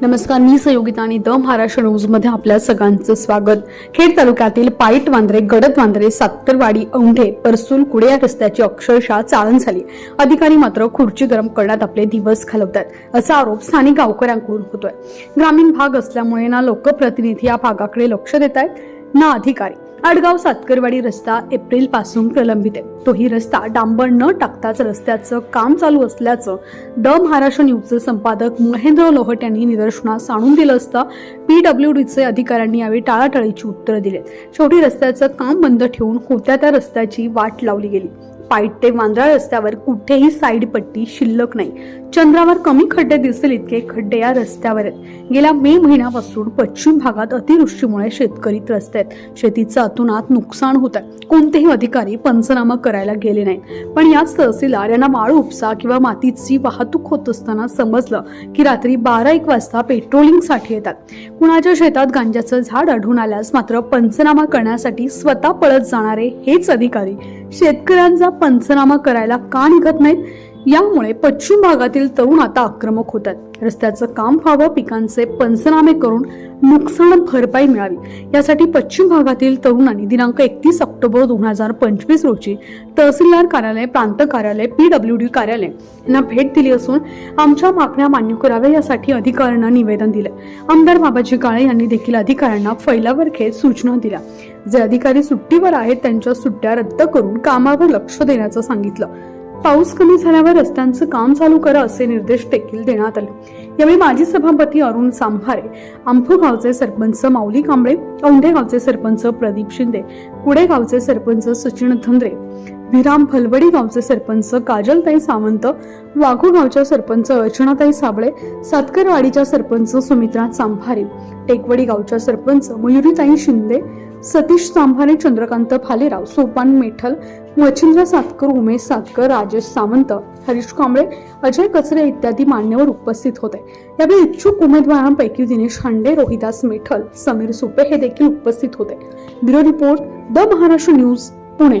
नमस्कार मी सहयोगिता आणि द महाराष्ट्र न्यूजमध्ये आपल्या सगळ्यांचं स्वागत. खेड तालुक्यातील पाईट वांद्रे गडद वांद्रे सातरवाडी औंढे परसूल कुडे या रस्त्याची अक्षरशः चाळण झाली. अधिकारी मात्र खुर्ची गरम करण्यात आपले दिवस घालवतात असा आरोप स्थानिक गावकऱ्यांकडून होतोय. ग्रामीण भाग असल्यामुळे ना लोकप्रतिनिधी या भागाकडे लक्ष देत आहेत ना अधिकारी. आडगाव सातकरवाडी रस्ता एप्रिलपासून प्रलंबित आहे. तोही रस्ता डांबर न टाकताच रस्त्याचं काम चालू असल्याचं द महाराष्ट्र न्यूजचे संपादक महेंद्र लोहट यांनी निदर्शनास आणून दिलं असता पीडब्ल्यू डीचे अधिकाऱ्यांनी यावेळी टाळाटाळीची उत्तरं दिली शेवटी रस्त्याचं काम बंद ठेवून होत्या त्या रस्त्याची वाट लावली गेली. पाईट ते वांद्रा रस्त्यावर कुठेही साईड पट्टी शिल्लक नाही. चंद्रावर कमी खड्डे दिसतील इतके खड्डे या रस्त्यावर आहेत गेल्या मे महिन्यापासून पश्चिम भागात अतिवृष्टीमुळे शेतकरी त्रस्त आहेत. शेतीचं अतुनात नुकसान होत आहे. कोणतेही अधिकारी पंचनामा करायला गेले नाहीत. पण याच तहसीलदार यांना माळ उपसा किंवा मातीची वाहतूक होत असताना समजलं की रात्री बारा एक वाजता पेट्रोलिंगसाठी येतात. कुणाच्या शेतात गांजाचं झाड आढळून आल्यास मात्र पंचनामा करण्यासाठी स्वतः पळत जाणारे हेच अधिकारी शेतकऱ्यांचा पंचनामा करायला का निघत नाहीत? यामुळे पश्चिम भागातील तरुण आता आक्रमक होतात रस्त्याचं काम व्हावं पिकांचे पंचनामे करून नुकसान भरपाई मिळावी. यासाठी पश्चिम भागातील तरुणांनी दिनांक एकतीस ऑक्टोबर दोन हजार पंचवीस रोजी तहसीलदार कार्यालय प्रांत कार्यालय पीडब्ल्यू डी कार्यालय यांना भेट दिली असून आमच्या मागण्या मान्य कराव्या यासाठी अधिकाऱ्यांना निवेदन दिलं. आमदार बाबाजी काळे यांनी देखील अधिकाऱ्यांना फैलावर घेत सूचना दिल्या. जे अधिकारी सुट्टीवर आहेत त्यांच्या सुट्ट्या रद्द करून कामावर लक्ष देण्याचं सांगितलं. पाऊस कमी झाल्यावर रस्त्यांचं काम चालू करा असे निर्देश देखील देण्यात आले. यावेळी माजी सभापती अरुण सांभारे आंफू गावचे सरपंच माऊली कांबळे औंढे गावचे सरपंच प्रदीप शिंदे कुडे गावचे सरपंच सचिन धंद्रे विराम फलवडी गावचे सरपंच काजलताई सावंत वाघू गावच्या सरपंच अर्चनाताई साबळे सातकरवाडीच्या सरपंच सुमित्रा सांभारे टेकवडी गावच्या सरपंच मयुरीताई शिंदे सतीश चांभारे चंद्रकांत भालेराव सोपान मेठल मच्छिंद्र सातकर उमेश सातकर राजेश सावंत हरीश कांबळे अजय कचरे इत्यादी मान्यवर उपस्थित होते. यावेळी इच्छुक उमेदवारांपैकी दिनेश हांडे रोहिदास मेठल समीर सुपे हे देखील उपस्थित होते. Bureau report the Maharashtra news Pune.